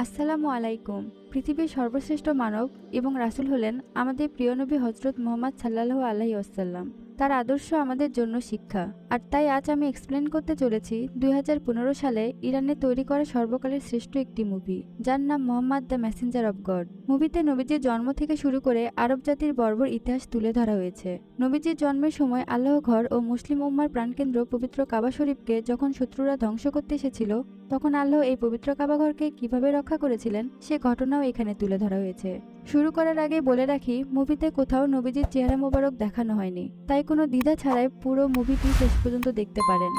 আসসালামু আলাইকুম। পৃথিবীর সর্বশ্রেষ্ঠ মানব এবং রাসুল হলেন আমাদের প্রিয় নবী হজরত মোহাম্মদ সাল্লাহ আলহি আসাল্লাম তার আদর্শ আমাদের জন্য শিক্ষা। আর তাই আজ আমি এক্সপ্লেন করতে চলেছি দুই হাজার পনেরো সালে ইরানে তৈরি করা সর্বকালের শ্রেষ্ঠ একটি মুভি যার নাম Muhammad the messenger of God. মুভিতে নবীজির জন্ম থেকে শুরু করে আরব জাতির বর্বর ইতিহাস তুলে ধরা হয়েছে। নবীজির জন্মের সময় আল্লাহ ঘর ও মুসলিম উম্মার প্রাণকেন্দ্র পবিত্র কাবা শরীফকে যখন শত্রুরা ধ্বংস করতে এসেছিল, তখন আল্লাহ এই পবিত্র কাবাঘরকে কীভাবে রক্ষা করেছিলেন, সে ঘটনাও এখানে তুলে ধরা হয়েছে। শুরু করার আগে বলে রাখি মুভিতে কোথাও নবীজির চেহারা মোবারক দেখানো হয়নি। তাই কোনো দ্বিধা ছাড়াই পুরো মুভিটি শেষ পর্যন্ত দেখতে পারেন।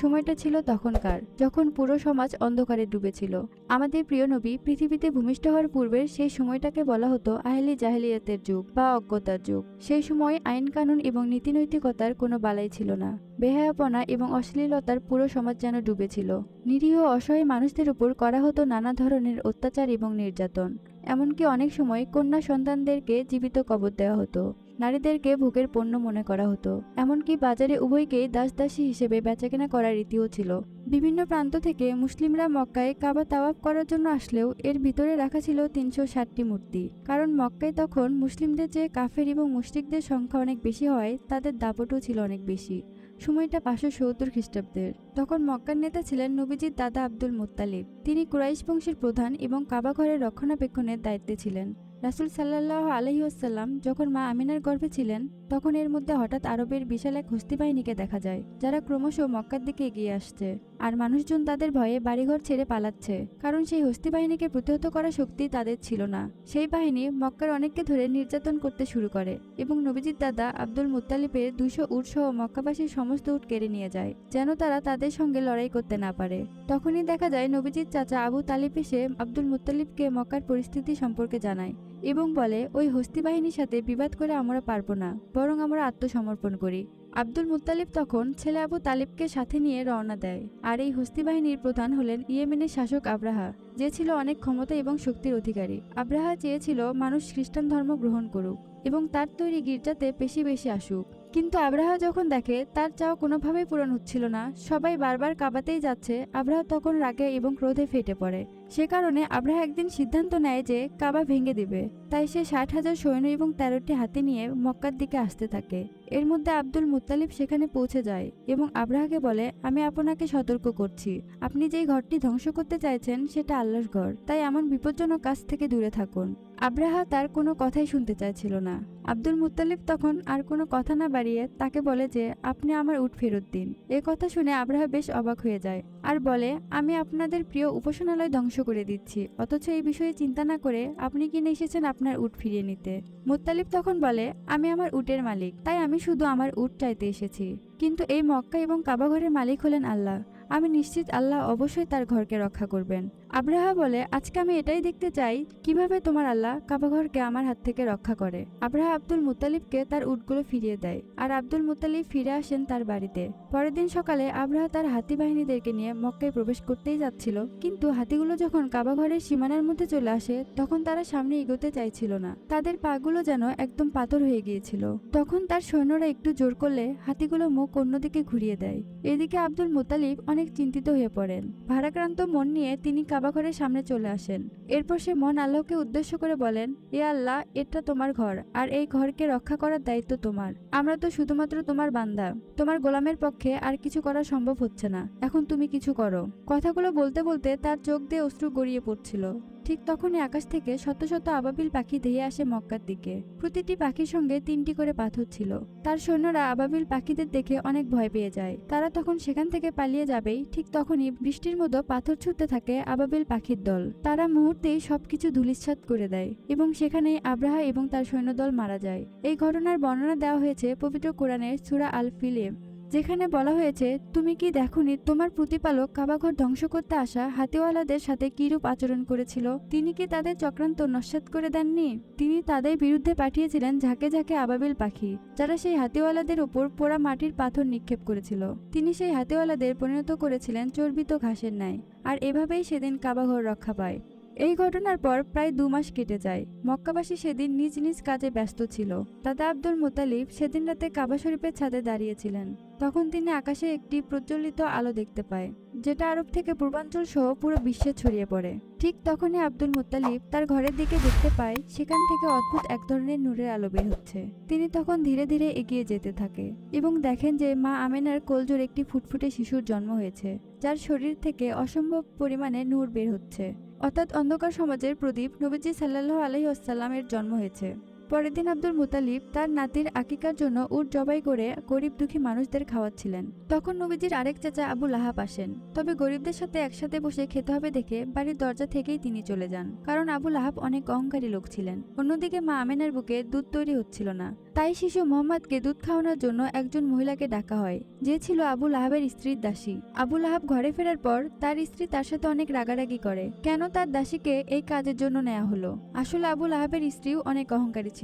সময়টা ছিল তখনকার, যখন পুরো সমাজ অন্ধকারে ডুবেছিল। আমাদের প্রিয় নবী পৃথিবীতে ভূমিষ্ঠ হওয়ার পূর্বে সেই সময়টাকে বলা হতো আহলি জাহেলিয়াতের যুগ বা অজ্ঞতার যুগ। সেই সময় আইন কানুন এবং নীতিনৈতিকতার কোনো বালাই ছিল না। বেহায়াপনা এবং অশ্লীলতার পুরো সমাজ যেন ডুবেছিল। নিরীহ অসহায় মানুষদের উপর করা হতো নানা ধরনের অত্যাচার এবং নির্যাতন। এমনকি অনেক সময় কন্যা সন্তানদেরকে জীবিত কবর দেওয়া হতো। নারীদেরকে ভোগের পণ্য মনে করা হতো। এমনকি বাজারে উভয়কেই দাসদাসী হিসেবে বেচাকেনা করার রীতিও ছিল। বিভিন্ন প্রান্ত থেকে মুসলিমরা মক্কায় কাবা তাওয়াফ করার জন্য আসলেও এর ভিতরে রাখা ছিল তিনশো ষাটটি মূর্তি। কারণ মক্কায় তখন মুসলিমদের চেয়ে কাফের এবং মুসলিকদের সংখ্যা অনেক বেশি হয় তাদের দাপটও ছিল অনেক বেশি। সময়টা পাঁচশো সত্তর খ্রিস্টাব্দের। তখন মক্কার নেতা ছিলেন নবীজির দাদা আব্দুল মুত্তালিব। তিনি কুরাইশ বংশের প্রধান এবং কাবা ঘরের রক্ষণাবেক্ষণের দায়িত্বে ছিলেন। রাসুল সাল্লাহ আলহিউসাল্লাম যখন মা আমিনার গর্ভে ছিলেন, তখন এর মধ্যে হঠাৎ আরবের বিশাল এক হস্তি বাহিনীকে দেখা যায়, যারা ক্রমশ মক্কার দিকে এগিয়ে আসছে। আর মানুষজন তাদের ভয়ে বাড়িঘর ছেড়ে পালাচ্ছে। কারণ সেই হস্তি বাহিনীকে প্রতিহত করার শক্তি তাদের ছিল না। সেই বাহিনী মক্কার অনেককে ধরে নির্যাতন করতে শুরু করে এবং নবীজির দাদা আব্দুল মুত্তালিবের দুশো উট সহ মক্কাবাসীর সমস্ত উট কেড়ে নিয়ে যায়, যেন তারা তাদের সঙ্গে লড়াই করতে না পারে। তখনই দেখা যায় নবীজির চাচা আবু তালিব এসে আব্দুল মুত্তালিবকে মক্কার পরিস্থিতি সম্পর্কে জানায় এবং বলে, ওই হস্তি বাহিনীর সাথে বিবাদ করে আমরা পারব না, বরং আমরা আত্মসমর্পণ করি। আব্দুল মুত্তালিব তখন ছেলে আবু তালিবকে সাথে নিয়ে রওনা দেয়, আর এই হস্তি বাহিনীর প্রধান হলেন ইয়েমেনের শাসক আব্রাহা, যে ছিল অনেক ক্ষমতা এবং শক্তির অধিকারী। আব্রাহা চেয়েছিল মানুষ খ্রিস্টান ধর্ম গ্রহণ করুক এবং তার তৈরি গির্জাতে বেশি বেশি আসুক। কিন্তু আব্রাহা যখন দেখে তার চাও কোনোভাবেই পূরণ হচ্ছিল না, সবাই বারবার কাবাতেই যাচ্ছে, আব্রাহা তখন রাগে এবং ক্রোধে ফেটে পড়ে। সে কারণে আব্রাহা একদিন সিদ্ধান্ত নেয় যে কাবা ভেঙে দিবে। তাই সে ষাট হাজার সৈন্য এবং তেরোটি হাতে নিয়ে মক্কার দিকে আসতে থাকে। এর মধ্যে আব্দুল মুত্তালিব সেখানে পৌঁছে যায় এবং আব্রাহাকে বলে, আমি আপনাকে সতর্ক করছি। আপনি যেই ঘরটি ধ্বংস করতে চাইছেন, সেটা আল্লাহর ঘর। তাই এমন বিপজ্জনক কাজ থেকে দূরে থাকুন। আব্রাহা তার কোনো কথাই শুনতে চাইছিল না। আব্দুল মুত্তালিব তখন আর কোনো কথা না বাড়িয়ে তাকে বলে যে, আপনি আমার উঠ ফেরত দিন। এ কথা শুনে আব্রাহা বেশ অবাক হয়ে যায় আর বলে, আমি আপনাদের প্রিয় উপাসনালয় ধ্বংস করে দিচ্ছি। অথচ এই বিষয়ে চিন্তা না করে আপনি কিনে এসেছেন আপনার উট ফিরিয়ে নিতে। মুতালিব তখন বলে, আমি আমার উটের মালিক, তাই আমি শুধু আমার উট চাইতে এসেছি। কিন্তু এই মক্কা এবং কাবাঘরের মালিক হলেন আল্লাহ। আমি নিশ্চিত আল্লাহ অবশ্যই তার ঘরকে রক্ষা করবেন। আব্রাহা বলে, আজকে আমি এটাই দেখতে চাই, কীভাবে তোমার আল্লাহ কাবাঘরকে আমার হাত থেকে রক্ষা করে। আব্রাহা আব্দুল মুতালিবকে তার উটগুলো ফিরিয়ে দেয় আর আব্দুল মুতালিব ফিরে আসেন তার বাড়িতে। পরের দিন সকালে আব্রাহা তার হাতি বাহিনীদেরকে নিয়ে মক্কায় প্রবেশ করতেই যাচ্ছিল, কিন্তু হাতিগুলো যখন কাবাঘরের সীমানার মধ্যে চলে আসে, তখন তারা সামনে এগোতে চাইছিল না। তাদের পাগুলো যেন একদম পাথর হয়ে গিয়েছিল। তখন তার সৈন্যরা একটু জোর করলে হাতিগুলো মুখ অন্যদিকে ঘুরিয়ে দেয়। এদিকে আব্দুল মুতালিব অনেক চিন্তিত হয়ে পড়েন। ভারাক্রান্ত মন নিয়ে তিনি কাবাঘরের সামনে চলে আসেন। এরপর সে মন আল্লাহকে উদ্দেশ্য করে বলেন এ আল্লাহ, এটা তোমার ঘর, আর এই ঘরকে রক্ষা করার দায়িত্ব তোমার। আমরা তো শুধুমাত্র তোমার বান্দা। তোমার গোলামের পক্ষে আর কিছু করা সম্ভব হচ্ছে না। এখন তুমি কিছু করো। কথাগুলো বলতে বলতে তার চোখ দিয়ে অশ্রু গড়িয়ে পড়ছিল। ঠিক তখনই আকাশ থেকে শত শত আবাবিল পাখি ধেয়ে আসে মক্কার দিকে। প্রতিটি পাখির সঙ্গে তিনটি করে পাথর ছিল। তার সৈন্যরা আবাবিল পাখিদের দেখে অনেক ভয় পেয়ে যায়। তারা তখন সেখান থেকে পালিয়ে যাবেই, ঠিক তখনই বৃষ্টির মতো পাথর ছুটতে থাকে আবাবিল পাখির দল। তারা মুহূর্তেই সবকিছু ধুলিচ্ছাত করে দেয় এবং সেখানেই আব্রাহা এবং তার সৈন্যদল মারা যায়। এই ঘটনার বর্ণনা দেওয়া হয়েছে পবিত্র কোরআনের সুরা আল ফিলে যেখানে বলা হয়েছে, তুমি কি দেখনি তোমার প্রতিপালক কাবাঘর ধ্বংস করতে আসা হাতিওয়ালাদের সাথে কিরূপ আচরণ করেছিল? তিনি কি তাদের চক্রান্ত নস্যাৎ করে দেননি? তিনি তাদের বিরুদ্ধে পাঠিয়েছিলেন ঝাঁকে ঝাঁকে আবাবিল পাখি, যারা সেই হাতিওয়ালাদের উপর পোড়া মাটির পাথর নিক্ষেপ করেছিল। তিনি সেই হাতিওয়ালাদের পরিণত করেছিলেন চর্বিত ঘাসের ন্যায়, আর এভাবেই সেদিন কাবাঘর রক্ষা পায়। এই ঘটনার পর প্রায় দু মাস কেটে যায়। মক্কাবাসী সেদিন নিজ নিজ কাজে ব্যস্ত ছিল। দাদা আব্দুল মোতালিব সেদিন রাতে কাবা শরীফের ছাদে দাঁড়িয়েছিলেন। তখন তিনি আকাশে একটি প্রজ্বলিত আলো দেখতে পায়, যেটা আরব থেকে পূর্বাঞ্চল সহ পুরো বিশ্বে ছড়িয়ে পড়ে। ঠিক তখনই আব্দুল মোত্তালিব তার ঘরের দিকে দেখতে পায়, সেখান থেকে অদ্ভুত এক ধরনের নূরের আলো বের হচ্ছে। তিনি তখন ধীরে ধীরে এগিয়ে যেতে থাকে এবং দেখেন যে মা আমেনার কোলজোর একটি ফুটফুটে শিশুর জন্ম হয়েছে, যার শরীর থেকে অসম্ভব পরিমাণে নূর বের হচ্ছে। অর্থাৎ অন্ধকার সমাজের প্রদীপ নবীজি সাল্লাহ আলহি আসাল্লামের জন্ম হয়েছে। পরের দিন আব্দুল মুতালিব তার নাতির আকিকার জন্য উট জবাই করে গরিব দুঃখী মানুষদের খাওয়াচ্ছিলেন। তখন নবীজির আরেক চাচা আবু লাহাব আসেন। তবে গরিবদের সাথে একসাথে বসে খেতে হবে দেখে বাড়ির দরজা থেকেই তিনি চলে যান। কারণ আবু লাহাব অনেক অহংকারী লোক ছিলেন। অন্যদিকে মা আমেনার বুকে দুধ তৈরি হচ্ছিল না। তাই শিশু মোহাম্মদকে দুধ খাওয়ানোর জন্য একজন মহিলাকে ডাকা হয়, যে ছিল আবু লাহাবের স্ত্রীর দাসী। আবু লাহাব ঘরে ফেরার পর তার স্ত্রী তার সাথে অনেক রাগারাগি করে। কেন তার দাসীকে এই কাজের জন্য নেওয়া হলো? আসলে আবু লাহাবের স্ত্রীও অনেক অহংকারী ছিল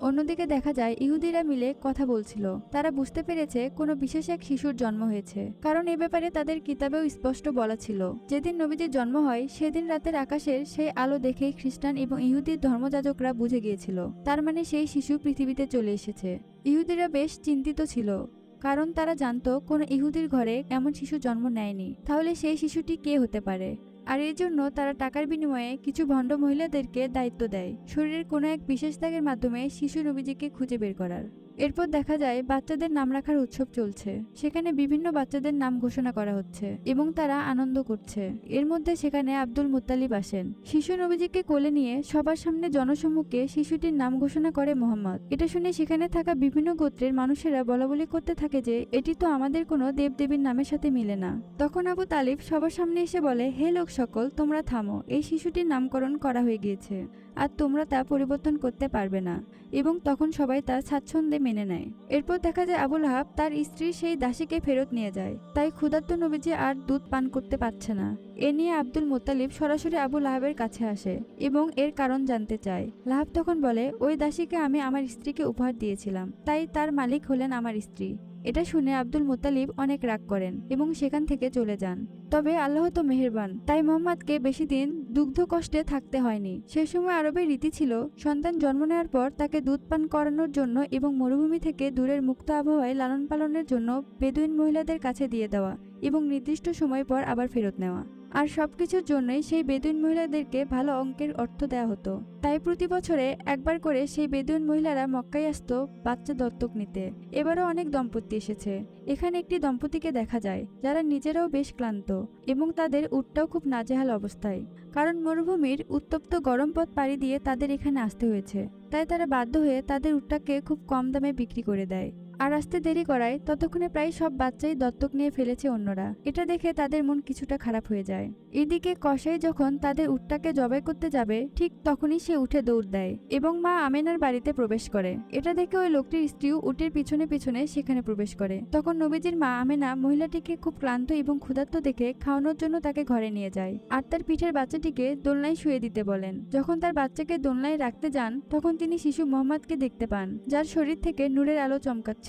অন্যদিকে দেখা যায়, ইহুদিরা মিলে কথা বলছিল। তারা বুঝতে পেরেছে, কোনো বিশেষ এক শিশুর জন্ম হয়েছে। কারণ এ ব্যাপারে তাদের কিতাবেও স্পষ্ট বলা ছিল। যেদিন নবীজির জন্ম হয়, সেদিন রাতের আকাশের সেই আলো দেখেই খ্রিস্টান এবং ইহুদির ধর্মযাজকরা বুঝে গিয়েছিল। তার মানে সেই শিশু পৃথিবীতে চলে এসেছে। ইহুদিরা বেশ চিন্তিত ছিল। কারণ তারা জানত, কোনো ইহুদির ঘরে এমন শিশু জন্ম নেয়নি। তাহলে সেই শিশুটি কে হতে পারে? আর এই জন্য তারা টাকার বিনিময়ে কিছু ভণ্ড মহিলাদেরকে দায়িত্ব দেয়। শরীরের কোনো এক বিশেষ দাগের মাধ্যমে শিশু নবীজিকে খুঁজে বের করার। এরপর দেখা যায় বাচ্চাদের নাম রাখার উৎসব চলছে। সেখানে বিভিন্ন বাচ্চাদের নাম ঘোষণা করা হচ্ছে এবং তারা আনন্দ করছে। এর মধ্যে সেখানে আব্দুল মুত্তালিব আসেন। শিশু নবীজিকে কোলে নিয়ে সবার সামনে জনসম্মুখে শিশুটির নাম ঘোষণা করে মোহাম্মদ। এটা শুনে সেখানে থাকা বিভিন্ন গোত্রের মানুষেরা বলাবলি করতে থাকে যে, এটি তো আমাদের কোনো দেবদেবীর নামের সাথে মিলে না। তখন আবু তালিব সবার সামনে এসে বলে, হে লোক সকল, তোমরা থামো। এই শিশুটির নামকরণ করা হয়ে গিয়েছে। আর তোমরা তা পরিবর্তন করতে পারবে না। এবং তখন সবাই তা স্বাচ্ছন্দ্যে মেনে নেয়। এরপর দেখা যায় আবুল হাব তার স্ত্রী সেই দাসীকে ফেরত নিয়ে যায়। তাই ক্ষুধার্ত নবীজি আর দুধ পান করতে পারছে না। এ নিয়ে আব্দুল মোত্তালিব সরাসরি আবু লাহাবের কাছে আসে এবং এর কারণ জানতে চায়। লাহাব তখন বলে, ওই দাসীকে আমি আমার স্ত্রীকে উপহার দিয়েছিলাম। তাই তার মালিক হলেন আমার স্ত্রী। এটা শুনে আব্দুল মোতালিব অনেক রাগ করেন এবং সেখান থেকে চলে যান। তবে আল্লাহ তো মেহেরবান, তাই মোহাম্মদকে বেশি দিন দুগ্ধ কষ্টে থাকতে হয়নি। সে সময় আরবের রীতি ছিল, সন্তান জন্ম নেওয়ার পর তাকে দুধ পান করানোর জন্য এবং মরুভূমি থেকে দূরের মুক্ত আবহাওয়ায় লালন পালনের জন্য বেদুইন মহিলাদের কাছে দিয়ে দেওয়া এবং নির্দিষ্ট সময় পর আবার ফেরত নেওয়া। আর সবকিছুর জন্যই সেই বেদুইন মহিলাদেরকে ভালো অঙ্কের অর্থ দেওয়া হতো। তাই প্রতি বছরে একবার করে সেই বেদুইন মহিলারা মক্কায় আসতো বাচ্চা দত্তক নিতে। এবারও অনেক দম্পতি এসেছে। এখানে একটি দম্পতিকে দেখা যায়, যারা নিজেরাও বেশ ক্লান্ত এবং তাদের উটটাও খুব নাজেহাল অবস্থায়। কারণ মরুভূমির উত্তপ্ত গরম পথ পাড়ি দিয়ে তাদের এখানে আসতে হয়েছে। তাই তারা বাধ্য হয়ে তাদের উটটাকে খুব কম দামে বিক্রি করে দেয়। আর আসতে দেরি করায় ততক্ষণে প্রায় সব বাচ্চাই দত্তক নিয়ে ফেলেছে অন্যরা। এটা দেখে তাদের মন কিছুটা খারাপ হয়ে যায়। এদিকে কসাই যখন তাদের উটটাকে জবাই করতে যাবে, ঠিক তখনই সে উঠে দৌড় দেয় এবং মা আমেনার বাড়িতে প্রবেশ করে। এটা দেখে ওই লোকটির স্ত্রীও উটের পিছনে পিছনে সেখানে প্রবেশ করে। তখন নবীজির মা আমেনা মহিলাটিকে খুব ক্লান্ত এবং ক্ষুধার্ত দেখে খাওয়ানোর জন্য তাকে ঘরে নিয়ে যায় আর তার পিঠের বাচ্চাটিকে দোলনায় শুয়ে দিতে বলেন। যখন তার বাচ্চাকে দোলনায় রাখতে যান, তখন তিনি শিশু মোহাম্মদকে দেখতে পান, যার শরীর থেকে নূরের আলো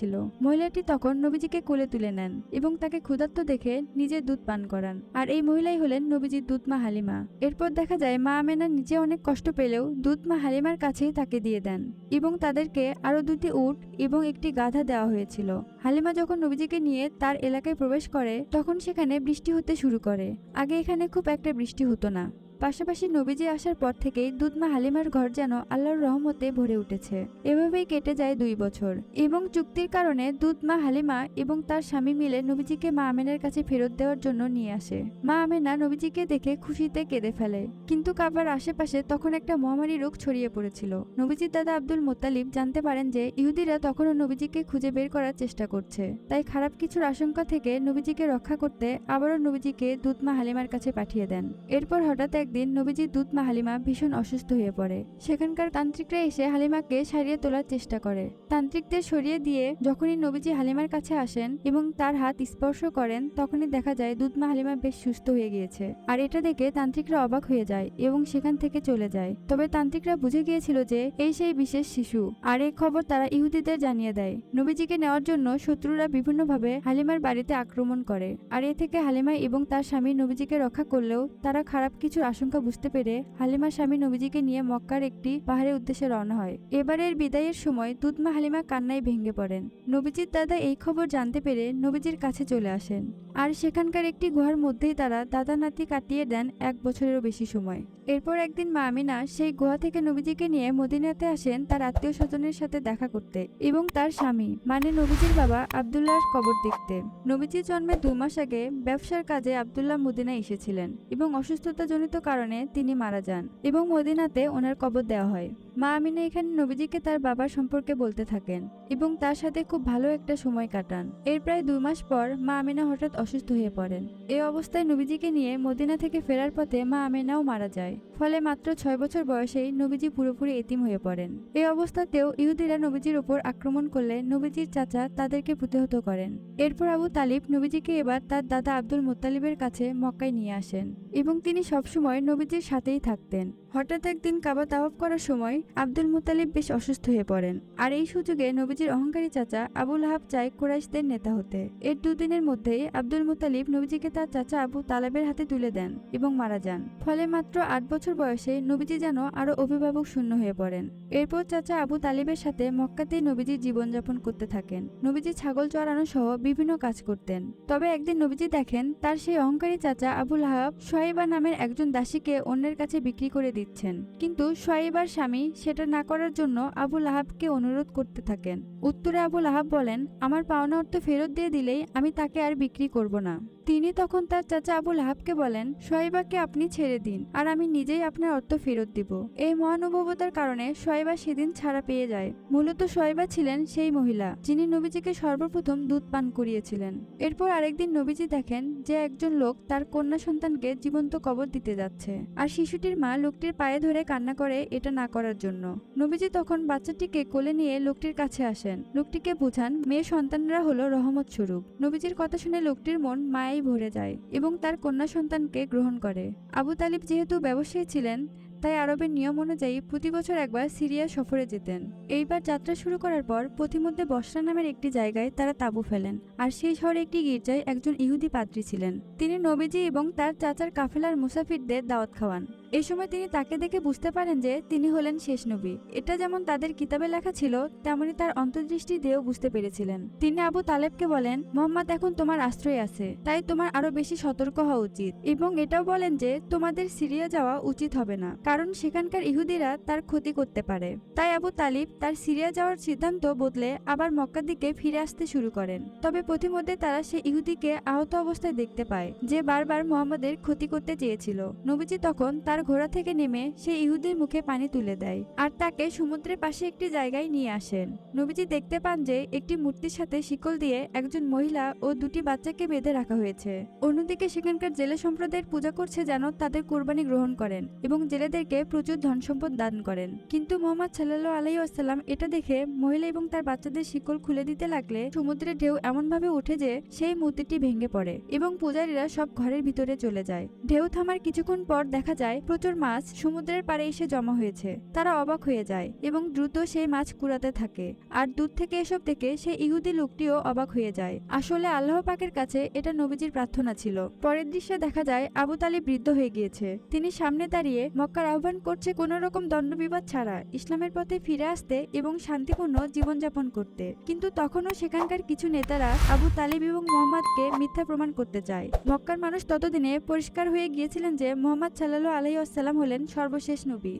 চমকাচ্ছিল মহিলাটি তখন নবীজিকে কোলে তুলে নেন এবং তাকে ক্ষুধার্ত দেখে নিজে দুধ পান করান। আর এই মহিলাই হলেন নবীজির দুধ মা হালিমা। এরপর দেখা যায় মা আমেনা নিজে অনেক কষ্ট পেলেও দুধ মা হালিমার কাছেই তাকে দিয়ে দেন এবং তাদেরকে আরও দুটি উট এবং একটি গাধা দেওয়া হয়েছিল। হালিমা যখন নবীজিকে নিয়ে তার এলাকায় প্রবেশ করে, তখন সেখানে বৃষ্টি হতে শুরু করে। আগে এখানে খুব একটা বৃষ্টি হতো না। পাশাপাশি নবীজি আসার পর থেকেই দুধমা হালিমার ঘর যেন আল্লাহর রহমতে ভরে উঠেছে। এভাবেই কেটে যায় দুই বছর। এবং চুক্তির কারণে দুধমা হালিমা এবং তার স্বামী মিলে নবীজিকে মা আমেনার কাছে ফেরত দেওয়ার জন্য নিয়ে আসে। মা আমেনা নবীজিকে দেখে খুশিতে কেঁদে ফেলে। কিন্তু কাবার আশেপাশে তখন একটা মহামারী রোগ ছড়িয়ে পড়েছিল। নবীজির দাদা আব্দুল মোত্তালিব জানতে পারেন যে ইহুদিরা তখনও নবীজিকে খুঁজে বের করার চেষ্টা করছে। তাই খারাপ কিছুর আশঙ্কা থেকে নবীজিকে রক্ষা করতে আবারও নবীজিকে দুধমা হালিমার কাছে পাঠিয়ে দেন। এরপর হঠাৎ একদিন নবীজির দুধমা হালিমা ভীষণ অসুস্থ হয়ে পড়ে। সেখানকার তান্ত্রিকরা এসে হালিমাকে সারিয়ে তোলার চেষ্টা করে। তান্ত্রিকদের সরিয়ে দিয়ে যখনই নবীজি হালিমার কাছে আসেন এবং তার হাত স্পর্শ করেন, তখনই দেখা যায় দুধ মা হালিমা বেশ সুস্থ হয়ে গিয়েছে। আর এটা দেখে তান্ত্রিকরা অবাক হয়ে যায় এবং সেখান থেকে চলে যায়। তবে তান্ত্রিকরা বুঝে গিয়েছিল যে এই সেই বিশেষ শিশু। আর এই খবর তারা ইহুদিদের জানিয়ে দেয়। নবীজিকে নেওয়ার জন্য শত্রুরা বিভিন্নভাবে হালিমার বাড়িতে আক্রমণ করে। আর এ থেকে হালিমা এবং তার স্বামী নবীজিকে রক্ষা করলেও তারা খারাপ কিছুর আশঙ্কা আশঙ্কা বুঝতে পেরে হালিমার স্বামী নবীজিকে নিয়ে মক্কার একটি পাহাড়ের উদ্দেশ্যে রওনা হয়। এবারের বিদায়ের সময় দুধমা হালিমা কান্নায় ভেঙে পড়েন। নবীজির দাদা এই খবর জানতে পেরে নবীজির কাছে চলে আসেন। আর সেখানকার একটি গুহার মধ্যেই তারা দাদা নাতি কাটিয়ে দেন এক বছরেরও বেশি সময়। এরপর একদিন মা আমিনা সেই গুহা থেকে নবীজিকে নিয়ে মদিনাতে আসেন তার আত্মীয় স্বজনের সাথে দেখা করতে এবং তার স্বামী মানে নবীজির বাবা আবদুল্লাহর কবর দেখতে। নবীজির জন্মের দু মাস আগে ব্যবসার কাজে আবদুল্লাহ মদিনায় এসেছিলেন এবং অসুস্থতাজনিত কারণে তিনি মারা যান এবং মদিনাতে ওনার কবর দেওয়া হয়। মা আমিনা এখানে নবীজিকে তার বাবার সম্পর্কে বলতে থাকেন এবং তার সাথে খুব ভালো একটা সময় কাটান। এর প্রায় দুই মাস পর মা আমিনা হঠাৎ অসুস্থ হয়ে পড়েন। এই অবস্থায় নবীজিকে নিয়ে মদিনা থেকে ফেরার পথে মা আমিনাও মারা যায়। ফলে মাত্র ছয় বছর বয়সেই নবীজি পুরোপুরি এতিম হয়ে পড়েন। এই অবস্থাতেও ইহুদিরা নবীজির ওপর আক্রমণ করলে নবীজির চাচা তাদেরকে প্রতিহত করেন। এরপর আবু তালিব নবীজিকে এবার তার দাদা আব্দুল মোত্তালিবের কাছে মক্কায় নিয়ে আসেন এবং তিনি সবসময় নবীজির সাথেই থাকতেন। হঠাৎ একদিন কাবা তাওয়াফ করার সময় আব্দুল মুতালিব বেশ অসুস্থ হয়ে পড়েন। আর এই সুযোগে নবীজির অহংকারী চাচা আবুল আহাব চায় কুরাইশদের নেতা হতে। এর দুদিনের মধ্যেই আব্দুল মুতালিব নবীজিকে তার চাচা আবু তালেবের হাতে তুলে দেন এবং মারা যান। ফলে মাত্র আট বছর বয়সে নবীজি যেন আরও অভিভাবক শূন্য হয়ে পড়েন। এরপর চাচা আবু তালিবের সাথে মক্কাতেই নবীজি জীবনযাপন করতে থাকেন। নবীজি ছাগল চড়ানো সহ বিভিন্ন কাজ করতেন। তবে একদিন নবীজি দেখেন তার সেই অহংকারী চাচা আবুল আহাব সোয়াইবা নামের একজন দাসীকে অন্যের কাছে বিক্রি করে দিচ্ছেন। কিন্তু সোয়াইবার স্বামী সেটা না করার জন্য আবুল আহাবকে অনুরোধ করতে থাকেন। উত্তরে আবুল আহাব বলেন, আমার পাওনা অর্থ ফেরত দিয়ে দিলেই আমি তাকে আর বিক্রি করব না। তিনি তখন তার চাচা আবুল আহাবকে বলেন সোয়াইবাকে আপনি ছেড়ে দিন আর আমি নিজেই আপনার অর্থ ফেরত দিব। এই মহানুভবতার কারণে সোয়াইবা সেদিন ছাড়া পেয়ে যায়। মূলত সোয়াইবা ছিলেন সেই মহিলা যিনি নবীজিকে সর্বপ্রথম দুধ পান করিয়েছিলেন। এরপর আরেকদিন নবীজি দেখেন যে একজন লোক তার কন্যা সন্তানকে জীবন্ত কবর দিতে যাচ্ছে। আর শিশুটির মা লোকটির পায়ে ধরে কান্না করে এটা না করার জন্য। নবীজি তখন বাচ্চাটিকে কোলে নিয়ে লোকটির কাছে আসেন। লোকটিকে বুঝান, মেয়ে সন্তানরা হলো রহমত স্বরূপ। নবীজির কথা শুনে লোকটির মন মায়াই ভরে যায় এবং তার কন্যা সন্তানকে গ্রহণ করে। আবু তালিব যেহেতু ব্যবসায়ী ছিলেন, তাই আরবের নিয়ম অনুযায়ী প্রতি বছর একবার সিরিয়া সফরে যেতেন। এইবার যাত্রা শুরু করার পর পথিমধ্যে বসরা নামের একটি জায়গায় তারা তাঁবু ফেলেন আর সেই শহরে একটি গির্জায় একজন ইহুদি পাদ্রী ছিলেন। তিনি নবীজি এবং তার চাচার কাফেলার মুসাফিরদের দাওয়াত খাওয়ান। এই সময় তিনি তাকে দেখে বুঝতে পারেন যে তিনি হলেন শেষ নবী। এটা যেমন তাদের কিতাবে লেখা ছিল, তেমনি তার অন্তর্দৃষ্টি দিয়েও বুঝতে পেরেছিলেন। তিনি আবু তালেবকে বলেন, মোহাম্মদ, এখন তোমার আশ্রয় আছে, তাই তোমার আরও বেশি সতর্ক হওয়া উচিত। এবং এটাও বলেন যে, তোমাদের সিরিয়া যাওয়া উচিত হবে না, কারণ সেখানকার ইহুদিরা তার ক্ষতি করতে পারে। তাই আবু তালিব তার সিরিয়া যাওয়ার সিদ্ধান্ত বদলে আবার মক্কার দিকে ফিরে আসতে শুরু করেন। তবে পথিমধ্যে তারা সে ইহুদিকে আহত অবস্থায় দেখতে পায়, যে বারবার মোহাম্মদের ক্ষতি করতে চেয়েছিল। নবীজি তখন তার ঘোড়া থেকে নেমে সে ইহুদির মুখে পানি তুলে দেয় আর তাকে সমুদ্রের পাশে একটি জায়গায় নিয়ে আসেন। নবীজি দেখতে পান যে একটি মূর্তির সাথে শিকল দিয়ে একজন মহিলা ও দুটি বাচ্চাকে বেঁধে রাখা হয়েছে। অন্যদিকে সেখানকার জেলে সম্প্রদায়ের পূজা করছে যেন তাদের কোরবানি গ্রহণ করেন এবং জেলেদেরকে প্রচুর ধন সম্পদ দান করেন। কিন্তু মোহাম্মদ সাল্লাহ আলাই আসসালাম এটা দেখে মহিলা এবং তার বাচ্চাদের শিকল খুলে দিতে লাগলে সমুদ্রের ঢেউ এমনভাবে ওঠে যে সেই মূর্তিটি ভেঙে পড়ে এবং পূজারীরা সব ঘরের ভিতরে চলে যায়। ঢেউ থামার কিছুক্ষণ পর দেখা যায় প্রচুর মাছ সমুদ্রের পাড়ে এসে জমা হয়েছে। তারা অবাক হয়ে যায় এবং দ্রুত সেই মাছ কুড়াতে থাকে। আর দূর থেকে এসব দেখে সেই ইহুদি লোকটিও অবাক হয়ে যায়। আসলে আল্লাহ পাকের কাছে এটা নবীজির প্রার্থনা ছিল। পরের দৃশ্যে দেখা যায় আবু তালিব বৃদ্ধ হয়ে গিয়েছে। তিনি সামনে দাঁড়িয়ে মক্কার আহ্বান করছে কোনো রকম দণ্ডবিবাদ ছাড়া, ইসলামের পথে ফিরে আসতে এবং শান্তিপূর্ণ জীবনযাপন করতে। কিন্তু তখনও সেখানকার কিছু নেতারা আবু তালিব এবং মোহাম্মদকে মিথ্যা প্রমাণ করতে চায়। মক্কার মানুষ ততদিনে পরিষ্কার হয়ে গিয়েছিলেন যে মোহাম্মদ সাল্লাহ আলহি আসসালাম হলেন সর্বশেষ নবী।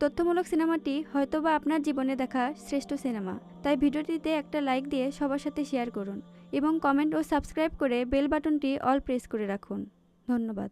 তথ্যমূলক সিনেমাটি হয়তোবা আপনার জীবনে দেখা শ্রেষ্ঠ সিনেমা, তাই ভিডিওটিতে একটা লাইক দিয়ে সবার সাথে শেয়ার করুন এবং কমেন্ট ও সাবস্ক্রাইব করে বেল বাটনটি অল প্রেস করে রাখুন। ধন্যবাদ।